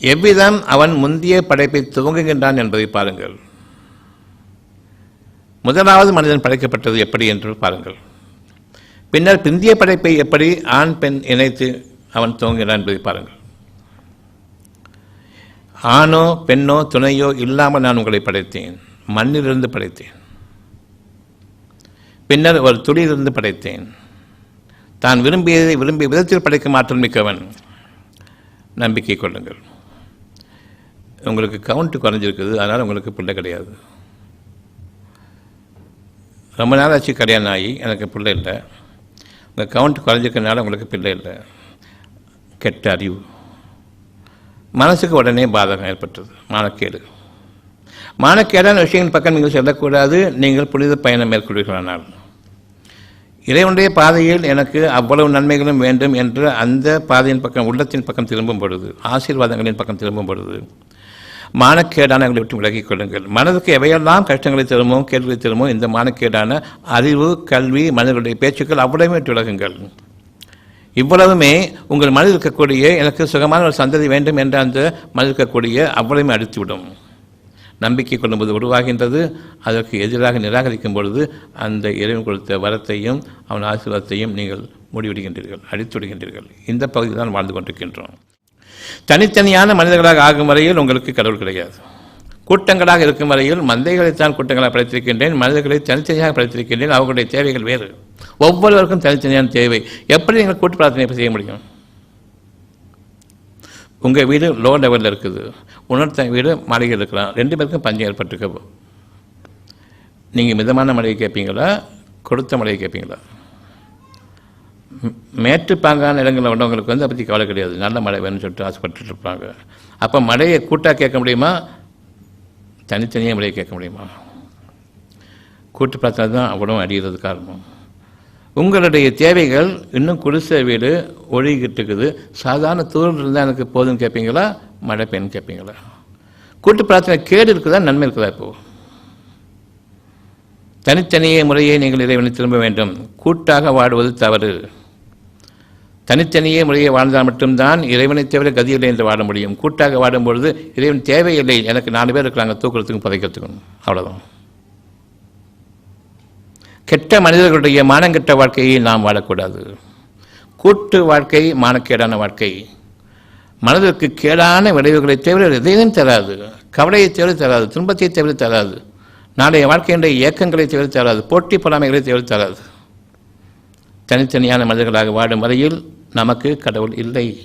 எவ்விதம் அவன் முந்திய படைப்பை துவங்குகின்றான் என்பதை பாருங்கள். முதலாவது மனிதன் படைக்கப்பட்டது எப்படி என்று பாருங்கள். பின்னர் பிந்திய படைப்பை எப்படி ஆண் பெண் இணைத்து அவன் துவங்குகிறான் என்பதை பாருங்கள். ஆணோ பெண்ணோ துணையோ இல்லாமல் நான் உங்களை படைத்தேன். மண்ணிலிருந்து படைத்தேன். பின்னர் ஒரு துளியிலிருந்து படைத்தேன். தான் விரும்பியதை விரும்பிய விதத்தில் படைக்கும் ஆற்றல் மிக்கவன். நம்பிக்கை கொள்ளுங்கள். உங்களுக்கு கவுண்ட் குறைஞ்சிருக்குது அதனால் உங்களுக்கு பிள்ளை கிடையாது. ரொம்ப நாள் ஆச்சு கல்யாணம் ஆகி எனக்கு பிள்ளை இல்லை. உங்கள் கவுண்ட் குறைஞ்சிருக்கனால உங்களுக்கு பிள்ளை இல்லை. கெட்ட அறிவு. மனசுக்கு உடனே பாதகம் ஏற்பட்டது. மானக்கேடு. மானக்கேடான விஷயங்கள் பக்கம் நீங்கள் செல்லக்கூடாது. நீங்கள் புனித பயணம் மேற்கொள்வீர்களானால் இறைவனுடைய பாதையில் எனக்கு அவ்வளவு நன்மைகளும் வேண்டும் என்று அந்த பாதையின் பக்கம் உள்ளத்தின் பக்கம் திரும்பும் பொழுது ஆசீர்வாதங்களின் பக்கம் திரும்பும் பொழுது மானக்கேடானங்களை விட்டு விலகிக் கொள்ளுங்கள். மனதுக்கு எவையெல்லாம் கஷ்டங்களை தருமோ கேள்விகளை தருமோ இந்த மானக்கேடான அறிவு கல்வி மனிதர்களுடைய பேச்சுக்கள் அவ்வளவுமே விட்டு விலகுங்கள். இவ்வளவுமே உங்கள் மனதில் இருக்கக்கூடிய எனக்கு சுகமான ஒரு சந்ததி வேண்டும் என்ற அந்த மனதில் இருக்கக்கூடிய அவ்வளவுமே அடித்துவிடும். நம்பிக்கை கொள்ளும்போது உருவாகின்றது. அதற்கு எதிராக நிராகரிக்கும் பொழுது அந்த இறைவன் கொடுத்த வரத்தையும் அவன் ஆசீர்வாதத்தையும் நீங்கள் மூடிவிடுகின்றீர்கள் அடித்து விடுகின்றீர்கள் இந்த பகுதியில் தான் வாழ்ந்து கொண்டிருக்கின்றோம். தனித்தனியான மனிதர்களாக ஆகும் வரையில் உங்களுக்கு கடவுள் கிடையாது. கூட்டங்களாக இருக்கும் வரையில் மந்தைகளைத்தான் கூட்டங்களாக படைத்திருக்கின்றேன் மனிதர்களை தனித்தனியாக படைத்திருக்கின்றேன் அவர்களுடைய தேவைகள் வேறு. ஒவ்வொருவருக்கும் தனித்தனியான தேவை. எப்படி நீங்கள் கூட்டு பிரார்த்தனை செய்ய முடியும்? உங்கள் வீடு லோ லெவலில் இருக்குது. உணர்த்த வீடு மலைகள் இருக்கலாம். ரெண்டு பேருக்கும் பஞ்சம் ஏற்பட்டிருக்க நீங்கள் மிதமான மழையை கேட்பீங்களா கொடுத்த மழையை கேட்பீங்களா மேட்டுப்பாங்கான இடங்களில் உள்ளவங்களுக்கு வந்து அதை பற்றி கவலை கிடையாது. நல்ல மழை வேணும்னு சொல்லிட்டு ஆசைப்பட்டு இருப்பாங்க அப்போ மழையை கூட்டாக கேட்க முடியுமா? தனித்தனியாக மழையை கேட்க முடியுமா? கூட்டு பிரார்த்தனை தான் அவ்வளோ அடிகிறது காரணம். உங்களுடைய தேவைகள் இன்னும் குடிசை வீடு ஒழுகிட்டு இருக்குது. சாதாரண தூரம் இருந்தால் எனக்கு போதும்னு கேட்பீங்களா? மழை பெய்யன்னு கேட்பீங்களா? கூட்டு பிரார்த்தனை கேடு இருக்குதா? நன்மை இருக்குதா இப்போது தனித்தனியே முறையை நீங்கள் இறைவனை திரும்ப வேண்டும். கூட்டாக வாடுவது தவறு. தனித்தனியே முறையை வாழ்ந்தால் மட்டும்தான் இறைவனை தவிர கதியில்லை என்று வாழ முடியும். கூட்டாக வாடும் பொழுது இறைவன் தேவையில்லை. எனக்கு நாலு பேர் இருக்கிறாங்க. தூக்கிறதுக்கும் புதைக்கிறதுக்கும். அவ்வளோதான் கெட்ட மனிதர்களுடைய மானங்கெட்ட வாழ்க்கையை நாம் வாழக்கூடாது. கூட்டு வாழ்க்கை மானக்கேடான வாழ்க்கை. மனதிற்கு கேடான விளைவுகளை தவிர எதையும் தராது. கவலையை தவிர தராது. துன்பத்தை தவிர தராது. நாளைய வாழ்க்கையினுடைய இயக்கங்களை தவிர தராது. போட்டி பொறாமைகளை தவிர தராது. தனித்தனியான மனிதர்களாக வாடும் வரையில் நமக்கு கடவுள் இல்லை.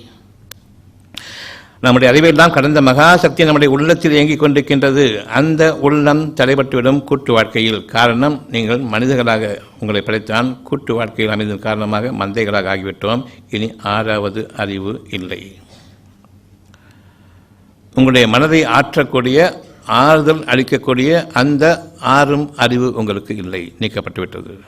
நம்முடைய அறிவையெல்லாம் கடந்த மகா சக்தி நம்முடைய உள்ளத்தில் இயங்கிக் கொண்டிருக்கின்றது. அந்த உள்ளம் தடைபட்டுவிடும் கூட்டு வாழ்க்கையில். காரணம் நீங்கள் மனிதர்களாக உங்களை படைத்தான் கூட்டு வாழ்க்கையில் அமைந்ததன் காரணமாக மந்தைகளாக ஆகிவிட்டோம். இனி ஆறாவது அறிவு இல்லை. உங்களுடைய மனதை ஆற்றக்கூடிய ஆறுதல் அளிக்கக்கூடிய அந்த ஆறும் அறிவு உங்களுக்கு இல்லை. நீக்கப்பட்டுவிட்டது.